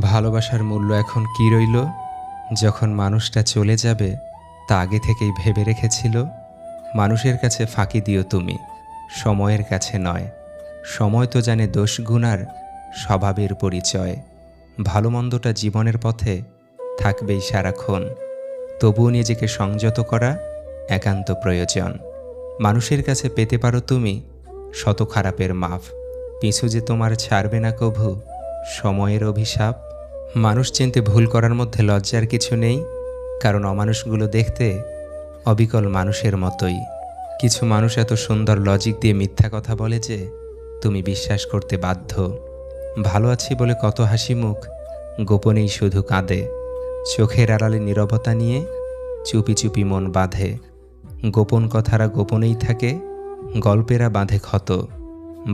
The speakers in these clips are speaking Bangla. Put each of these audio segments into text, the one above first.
ভালোবাসার মূল্য এখন কি রইল? যখন মানুষটা চলে যাবে, তা আগে থেকেই ভেবে রেখেছিল, মানুষের কাছে ফাঁকি দিও তুমি, সময়ের কাছে নয়। সময় তো জানে দোষ গুণার স্বভাবের পরিচয়। ভালো মন্দটা জীবনের পথে থাকবেই সারাক্ষণ। তবুও নিজেকে সংযত করা একান্ত প্রয়োজন। মানুষের কাছে পেতে পারো তুমি শত খারাপের মাফ। পিছু যে তোমার ছাড়বে না কভু সময়ের অভিশাপ? মানুষ চিনতে ভুল করার মধ্যে লজ্জার কিছু নেই, কারণ অমানুষগুলো দেখতে অবিকল মানুষের মতোই। কিছু মানুষ এত সুন্দর লজিক দিয়ে মিথ্যা কথা বলে যে তুমি বিশ্বাস করতে বাধ্য। ভালো আছি বলে কত হাসি মুখ, গোপনেই শুধু কাঁদে। চোখের আড়ালে নীরবতা নিয়ে চুপি চুপি মন বাঁধে। গোপন কথারা গোপনেই থাকে, গল্পেরা বাঁধে ক্ষত।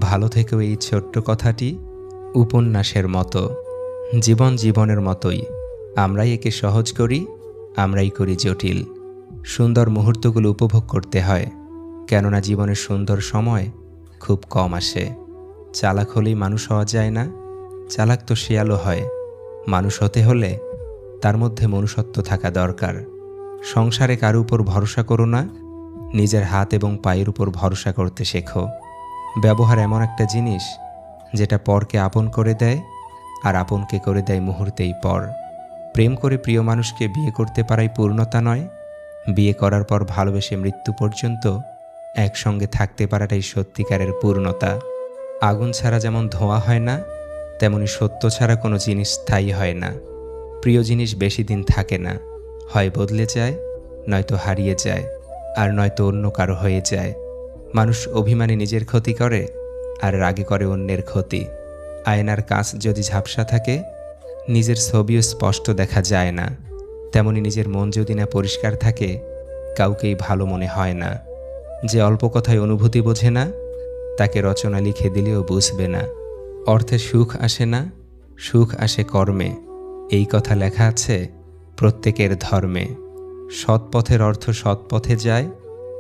ভালো থেকেও এই ছোট্ট কথাটি উপন্যাসের মতো, জীবন জীবনের মতোই। আমরাই একে সহজ করি, আমরাই করি জটিল। সুন্দর মুহূর্তগুলো উপভোগ করতে হয়, কেননা জীবনের সুন্দর সময় খুব কম আসে। চালাক হলেই মানুষ হওয়া যায় না, চালাক তো শেয়ালও হয়। মানুষ হতে হলে তার মধ্যে মনুষ্যত্ব থাকা দরকার। সংসারে কারও উপর ভরসা করো না, নিজের হাত এবং পায়ের উপর ভরসা করতে শেখো। ব্যবহার এমন একটা জিনিস যেটা পরকে আপন করে দেয়, আর আপনকে করে দেয় মুহূর্তেই পর। প্রেম করে প্রিয় মানুষকে বিয়ে করতে পারাই পূর্ণতা নয়, বিয়ে করার পর ভালোবেসে মৃত্যু পর্যন্ত একসঙ্গে থাকতে পারাটাই সত্যিকারের পূর্ণতা। আগুন ছাড়া যেমন ধোঁয়া হয় না, তেমনি সত্য ছাড়া কোনো জিনিস স্থায়ী হয় না। প্রিয় জিনিস বেশি দিন থাকে না, হয় বদলে যায়, নয়তো হারিয়ে যায়, আর নয়তো অন্য কারও হয়ে যায়। মানুষ অভিমানে নিজের ক্ষতি করে আর রাগে করে অন্যের ক্ষতি। আয়নার কাঁচ যদি ঝাপসা থাকে, নিজের ছবিও স্পষ্ট দেখা যায় না। তেমনি নিজের মন যদি না পরিষ্কার থাকে, কাউকেই ভালো মনে হয় না। যে অল্প কথায় অনুভূতি বোঝে না, তাকে রচনা লিখে দিলেও বুঝবে না। অর্থে সুখ আসে না, সুখ আসে কর্মে। এই কথা লেখা আছে, প্রত্যেকের ধর্মে। সৎ পথের অর্থ সৎ পথে যায়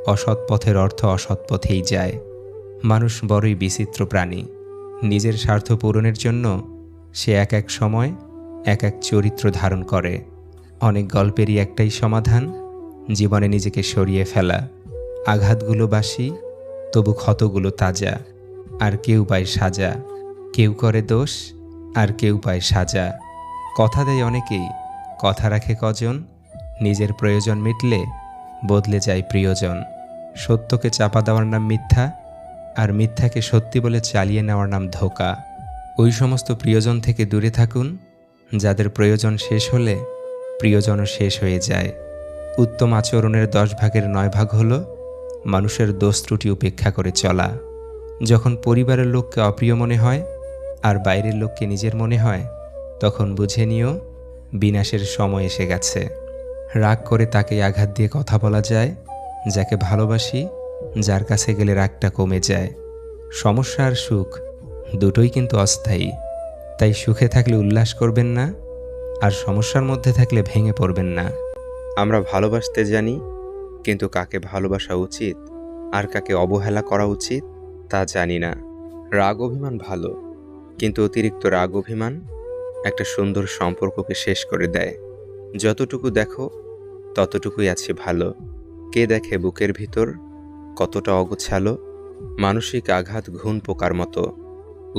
অসৎ পথের অর্থ অসৎ পথেই যায়। মানুষ বড়ই বিচিত্র প্রাণী। নিজের স্বার্থ পূরণের জন্য সে এক এক সময় এক এক চরিত্র ধারণ করে। অনেক গল্পেরই একটাই সমাধান, জীবনে নিজেকে সরিয়ে ফেলা। আঘাতগুলো বাসি, তবু ক্ষতগুলো তাজা। আর কেউ পায় সাজা। কেউ করে দোষ, আর কেউ পায় সাজা। কথা দেয় অনেকেই, কথা রাখে কজন, নিজের প্রয়োজন মিটলে বদলে যায় প্রিয়জন। সত্যকে চাপা দেওয়ার নাম মিথ্যা আর মিথ্যাকে সত্যি বলে চালিয়ে নেওয়ার নাম ধোকা। ওই সমস্ত প্রিয়জন থেকে দূরে থাকুন, যাদের প্রয়োজন শেষ হলে প্রিয়জনও শেষ হয়ে যায়। উত্তম আচরণের দশ ভাগের নয় ভাগ হল মানুষের দোষ ত্রুটি উপেক্ষা করে চলা। যখন পরিবারের লোককে অপ্রিয় মনে হয় আর বাইরের লোককে নিজের মনে হয়, তখন বুঝে নিও বিনাশের সময় এসে গেছে। রাগ করে তাকে আঘাত দিয়ে কথা বলা যায়, যাকে ভালোবাসি যার কাছে গেলে রাগটা কমে যায়। সমস্যা আর সুখ দুটোই কিন্তু অস্থায়ী। তাই সুখে থাকলে উল্লাস করবেন না, আর সমস্যার মধ্যে থাকলে ভেঙে পড়বেন না। আমরা ভালোবাসতে জানি, কিন্তু কাকে ভালোবাসা উচিত আর কাকে অবহেলা করা উচিত তা জানি না। রাগ অভিমান ভালো, কিন্তু অতিরিক্ত রাগ অভিমান একটা সুন্দর সম্পর্ককে শেষ করে দেয়। যতটুকু দেখো, ততটুকুই আছে ভালো। কে দেখে বুকের ভিতর কতটা অগোছালো। মানসিক আঘাত ঘুণ পোকার মতো।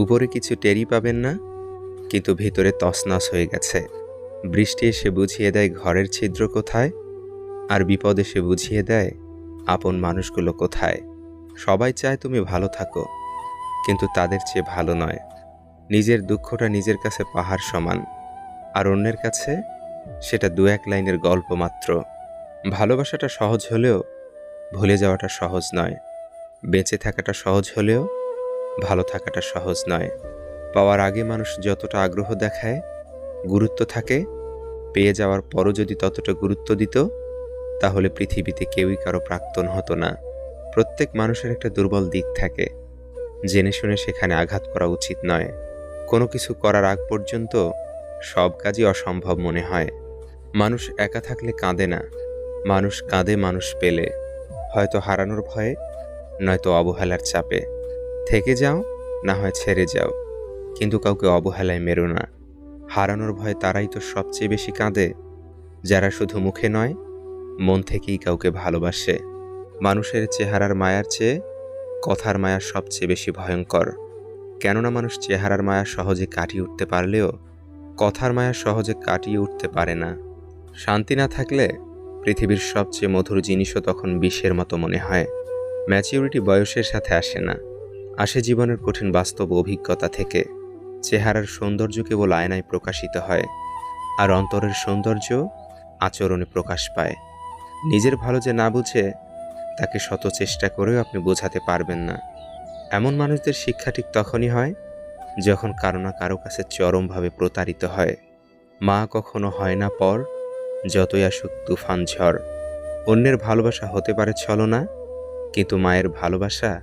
উপরে কিছু টেরি পাবেন না, কিন্তু ভিতরে তছনছ হয়ে গেছে। বৃষ্টি এসে বুঝিয়ে দেয় ঘরের ছিদ্র কোথায়, আর বিপদ এসে বুঝিয়ে দেয় আপন মানুষগুলো কোথায়। সবাই চায় তুমি ভালো থাকো, কিন্তু তাদের চেয়ে ভালো নয়। নিজের দুঃখটা নিজের কাছে পাহাড় সমান, আর অন্যের কাছে সেটা দু এক লাইনের গল্প মাত্র। ভালোবাসাটা সহজ হলেও ভুলে যাওয়াটা সহজ নয়। বেঁচে থাকাটা সহজ হলেও ভালো থাকাটা সহজ নয়। পাওয়ার আগে মানুষ যতটা আগ্রহ দেখায়, গুরুত্ব থাকে, পেয়ে যাওয়ার পরও যদি ততটা গুরুত্ব দিত, তাহলে পৃথিবীতে কেউই কারও প্রাক্তন হতো না। প্রত্যেক মানুষের একটা দুর্বল দিক থাকে। জেনে শুনে সেখানে আঘাত করা উচিত নয়। কোনো কিছু করার আগ পর্যন্ত সব কাজই অসম্ভব মনে হয়। মানুষ একা থাকলে কাঁদে না। মানুষ কাঁদে মানুষ পেলে। হয়তো হারানোর ভয়ে, নয়তো অবহেলার চাপে। থেকে যাও, না হয় ছেড়ে যাও। কিন্তু কাউকে অবহেলায় মেরো না। হারানোর ভয়ে তারাই তো সবচেয়ে বেশি কাঁদে। যারা শুধু মুখে নয়, মন থেকেই কাউকে ভালোবাসে। মানুষের চেহারার মায়ার চেয়ে কথার মায়া সবচেয়ে বেশি ভয়ঙ্কর। কেননা মানুষ চেহারার মায়া সহজে কাটিয়ে উঠতে পারলেও কথার মায়া সহজে কাটিয়ে উঠতে পারে না। শান্তি না থাকলে পৃথিবীর সবচেয়ে মধুর জিনিসও তখন বিষের মতো মনে হয়। ম্যাচিউরিটি বয়সের সাথে আসে না। আসে জীবনের কঠিন বাস্তব অভিজ্ঞতা থেকে। চেহারার সৌন্দর্য কেবল আয়নায় প্রকাশিত হয়, আর অন্তরের সৌন্দর্য আচরণে প্রকাশ পায়। নিজের ভালো যে না বুঝে, তাকে শত চেষ্টা করেও আপনি বোঝাতে পারবেন না। এমন মানুষদের শিক্ষা ঠিক তখনই হয়, যখন কারও না কারও কাছে চরমভাবে প্রতারিত হয়। মা কখনো হয় না পর যতই আসুক তুফান, ঝড়, অন্যের ভালোবাসা হতে পারে ছলনা, কিন্তু মায়ের ভালোবাসা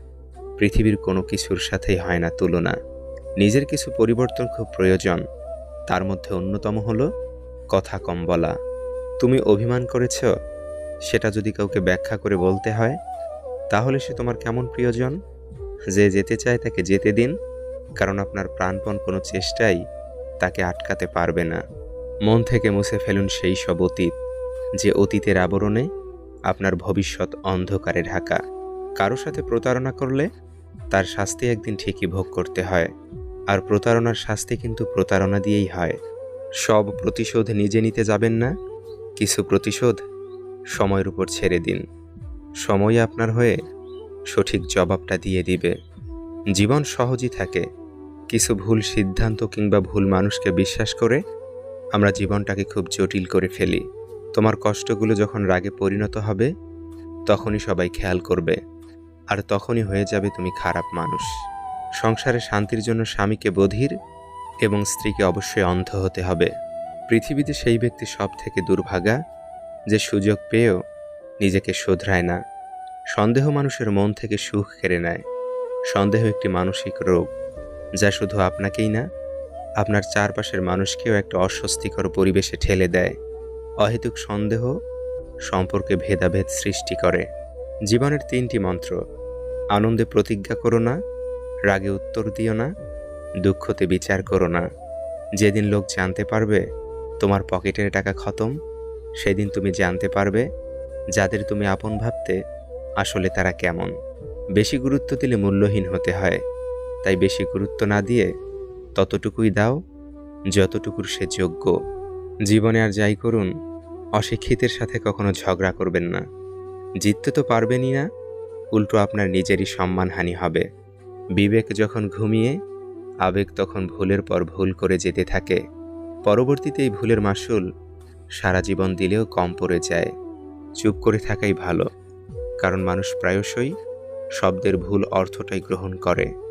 পৃথিবীর কোনো কিছুর সাথেই হয় না তুলনা। নিজের কিছু পরিবর্তন খুব প্রয়োজন, তার মধ্যে অন্যতম হলো কথা কম বলা। তুমি অভিমান করেছ, সেটা যদি কাউকে ব্যাখ্যা করে বলতে হয়, তাহলে সে তোমার কেমন প্রিয়জন? যে যেতে চায় তাকে যেতে দিন, কারণ আপনার প্রাণপণ কোনো চেষ্টাই তাকে আটকাতে পারবে না। মন থেকে মুছে ফেলুন সেই সব অতীত, যে অতীতের আবরণে আপনার ভবিষ্যৎ অন্ধকারে ঢাকা। কারও সাথে প্রতারণা করলে তার শাস্তি একদিন ঠিকই ভোগ করতে হয়, আর প্রতারণার শাস্তি কিন্তু প্রতারণা দিয়েই হয়। সব প্রতিশোধ নিজে নিতে যাবেন না, কিছু প্রতিশোধ সময়ের উপর ছেড়ে দিন। সময় আপনার হয়ে সঠিক জবাবটা দিয়ে দিবে। জীবন সহজই থাকে, কিছু ভুল সিদ্ধান্ত কিংবা ভুল মানুষকে বিশ্বাস করে আমরা জীবনটাকে খুব জটিল করে ফেলি। তোমার কষ্টগুলো যখন রাগে পরিণত হবে, তখনই সবাই খেয়াল করবে। আর তখনই হয়ে যাবে তুমি খারাপ মানুষ। সংসারে শান্তির জন্য স্বামীকে বধির এবং স্ত্রীকে অবশ্যই অন্ধ হতে হবে। পৃথিবীতে সেই ব্যক্তি সব থেকে দুর্ভাগা, যে সুযোগ পেয়েও নিজেকে শোধরায় না। সন্দেহ মানুষের মন থেকে সুখ কেড়ে নেয়। সন্দেহ একটি মানসিক রোগ, যা শুধু আপনাকেই না আপনার চারপাশের মানুষকেও একটা অস্বস্তিকর পরিবেশে ঠেলে দেয়। অহেতুক সন্দেহ সম্পর্কে ভেদাভেদ সৃষ্টি করে। জীবনের তিনটি মন্ত্র, আনন্দে প্রতিজ্ঞা করো না, রাগে উত্তর দিও না, দুঃখতে বিচার করো না। যেদিন লোক জানতে পারবে তোমার পকেটের টাকা খতম, সেদিন তুমি জানতে পারবে যাদের তুমি আপন ভাবতে আসলে তারা কেমন। বেশি গুরুত্ব দিলে মূল্যহীন হতে হয়, তাই বেশি গুরুত্ব না দিয়ে ততটুকুই দাও, যতটুকুর সে যোগ্য। জীবনে আর যাই করুন, অশিক্ষিতের সাথে কখনো ঝগড়া করবেন না। জিততে তো পারবেনই না, উল্টো আপনার নিজেরই সম্মানহানি হবে। বিবেক যখন ঘুমিয়ে, আবেগ তখন ভুলের পর ভুল করে যেতে থাকে। পরবর্তীতে এই ভুলের মাসুল সারা জীবন দিলেও কম পড়ে যায়। চুপ করে থাকাই ভালো, কারণ মানুষ প্রায়শই শব্দের ভুল অর্থটাই গ্রহণ করে।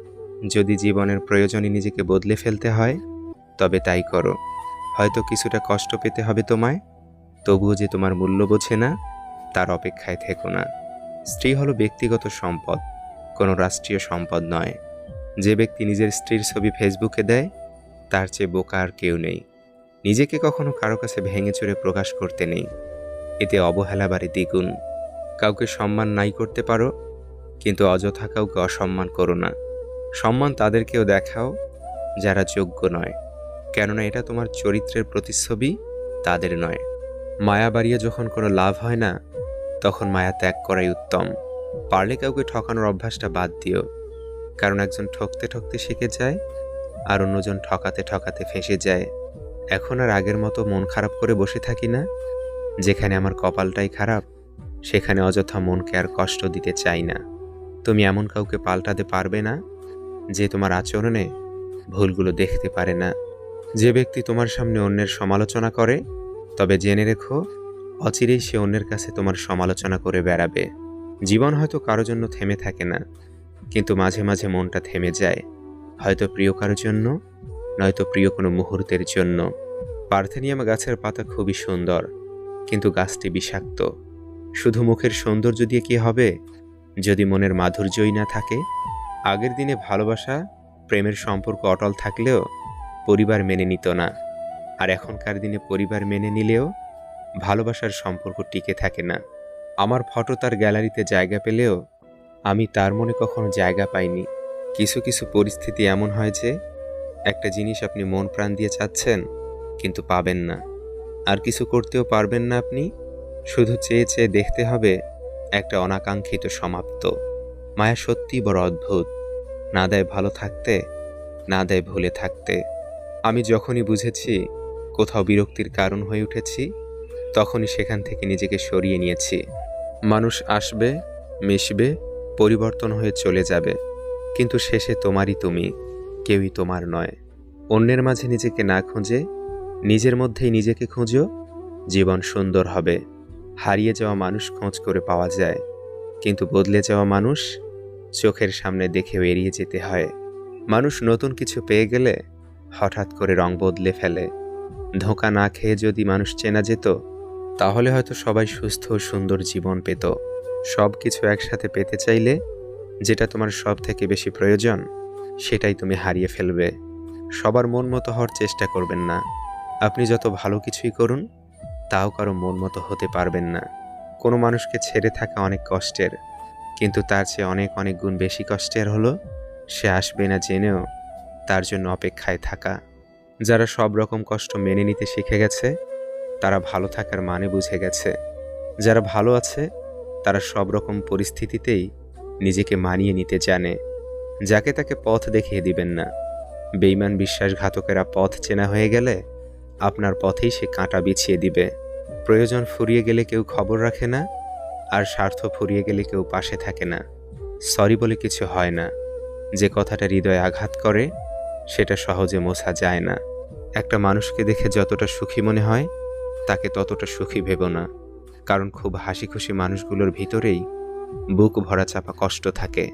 যদি জীবনের প্রয়োজনে নিজেকে বদলে ফেলতে হয়, তবে তাই করো। হয়তো কিছুটা কষ্ট পেতে হবে তোমায়, তবুও যে তোমার মূল্য বোঝে না, তার অপেক্ষায় থেকো না। স্ত্রী হলো ব্যক্তিগত সম্পদ, কোনো রাষ্ট্রীয় সম্পদ নয়। যে ব্যক্তি নিজের স্ত্রীর ছবি ফেসবুকে দেয়, তার চেয়ে বোকা আর কেউ নেই। নিজেকে কখনো কারও কাছে ভেঙে চড়ে প্রকাশ করতে নেই। এতে অবহেলা বাড়ি দ্বিগুণ। কাউকে সম্মান নাই করতে পারো, কিন্তু অযথা কাউকে অসম্মান করো না। সম্মান তাদেরকেও দেখাও যারা যোগ্য নয়। কেননা এটা তোমার চরিত্রের প্রতিচ্ছবি, তাদের নয়। মায়া বাড়িয়ে যখন কোনো লাভ হয় না, তখন মায়া ত্যাগ করাই উত্তম। পারলে কাউকে ঠকানোর অভ্যাসটা বাদ দিও। কারণ একজন ঠকতে ঠকতে শিখে যায়, আর অন্যজন ঠকাতে ঠকাতে ফেঁসে যায়। এখন আর আগের মতো মন খারাপ করে বসে থাকি না, যেখানে আমার কপালটাই খারাপ, সেখানে অযথা মনকে আর কষ্ট দিতে চাই না। তুমি এমন কাউকে পাল্টাতে পারবে না যে তোমার আচরণে ভুলগুলো দেখতে পারে না। যে ব্যক্তি তোমার সামনে অন্যের সমালোচনা করে, তবে জেনে রেখো, অচিরেই সে অন্যের কাছে তোমার সমালোচনা করে বেড়াবে। জীবন হয়তো কারও জন্য থেমে থাকে না, কিন্তু মাঝে মাঝে মনটা থেমে যায়। হয়তো প্রিয় কারোর জন্য, নয়তো প্রিয় কোনো মুহূর্তের জন্য। পার্থেনিয়াম গাছের পাতা খুবই সুন্দর, কিন্তু গাছটি বিষাক্ত। শুধু মুখের সৌন্দর্য দিয়ে কি হবে? যদি মনের মাধুর্যই না থাকে আগের দিনে ভালোবাসা, প্রেমের সম্পর্ক অটল থাকলেও পরিবার মেনে নিত না। আর এখনকার দিনে পরিবার মেনে নিলেও ভালোবাসার সম্পর্ক টিকে থাকে না। আমার ফটো তার গ্যালারিতে জায়গা পেলেও আমি তার মনে কখনো জায়গা পাইনি। কিছু কিছু পরিস্থিতি এমন হয় যে, একটা জিনিস আপনি মন প্রাণ দিয়ে চাচ্ছেন, কিন্তু পাবেন না। আর কিছু করতেও পারবেন না আপনি। শুধু চেয়ে চেয়ে দেখতে হবে, একটা অনাকাঙ্ক্ষিত সমাপ্ত। মায়া সত্যি বড় অদ্ভুত। না দেয় ভালো থাকতে, না দেয় ভুলে থাকতে। আমি যখনই বুঝেছি কোথাও বিরক্তির কারণ হয়ে উঠেছি, তখনই সেখান থেকে নিজেকে সরিয়ে নিয়েছি। মানুষ আসবে, মিশবে, পরিবর্তন হয়ে চলে যাবে। কিন্তু শেষে তোমারই তুমি, কেউই তোমার নয়। অন্যের মাঝে নিজেকে না খুঁজে, নিজের মধ্যেই নিজেকে খুঁজো, জীবন সুন্দর হবে। হারিয়ে যাওয়া মানুষ খোঁজ করে পাওয়া যায়। কিন্তু বদলে যাওয়া মানুষ চোখের সামনে দেখেও এড়িয়ে যেতে হয়। মানুষ নতুন কিছু পেয়ে গেলে হঠাৎ করে রং বদলে ফেলে। ধোঁকা না খেয়ে যদি মানুষ চেনা যেত, তাহলে হয়তো সবাই সুস্থ ও সুন্দর জীবন পেত। সব কিছু একসাথে পেতে চাইলে যেটা তোমার সব থেকে বেশি প্রয়োজন, সেটাই তুমি হারিয়ে ফেলবে। সবার মন মতো হওয়ার চেষ্টা করবেন না। আপনি যত ভালো কিছুই করুন, তাও কারও মন মতো হতে পারবেন না। কোনো মানুষকে ছেড়ে থাকা অনেক কষ্টের। কিন্তু তার চেয়ে অনেক অনেক গুণ বেশি কষ্টের হলো সে আসবে না জেনেও তার জন্য অপেক্ষায় থাকা। যারা সব রকম কষ্ট মেনে নিতে শিখে গেছে, তারা ভালো থাকার মানে বুঝে গেছে। যারা ভালো আছে, তারা সব রকম পরিস্থিতিতেই নিজেকে মানিয়ে নিতে জানে। যাকে তাকে পথ দেখিয়ে দিবেন না। বেইমান বিশ্বাসঘাতকেরা পথ চেনা হয়ে গেলে আপনার পথেই সে কাঁটা বিছিয়ে দিবে। প্রয়োজন ফুরিয়ে গেলে কেউ খবর রাখে না। আর স্বার্থ ফুরিয়ে গেলে কেউ পাশে থাকে না। সরি বলে কিছু হয় না। যে কথাটা হৃদয়ে আঘাত করে, সেটা সহজে মোছা যায় না। একটা মানুষকে দেখে যতটা সুখী মনে হয়, তাকে ততটা সুখী ভেব না। কারণ খুব হাসি খুশি মানুষগুলোর ভিতরেই বুক ভরা চাপা কষ্ট থাকে।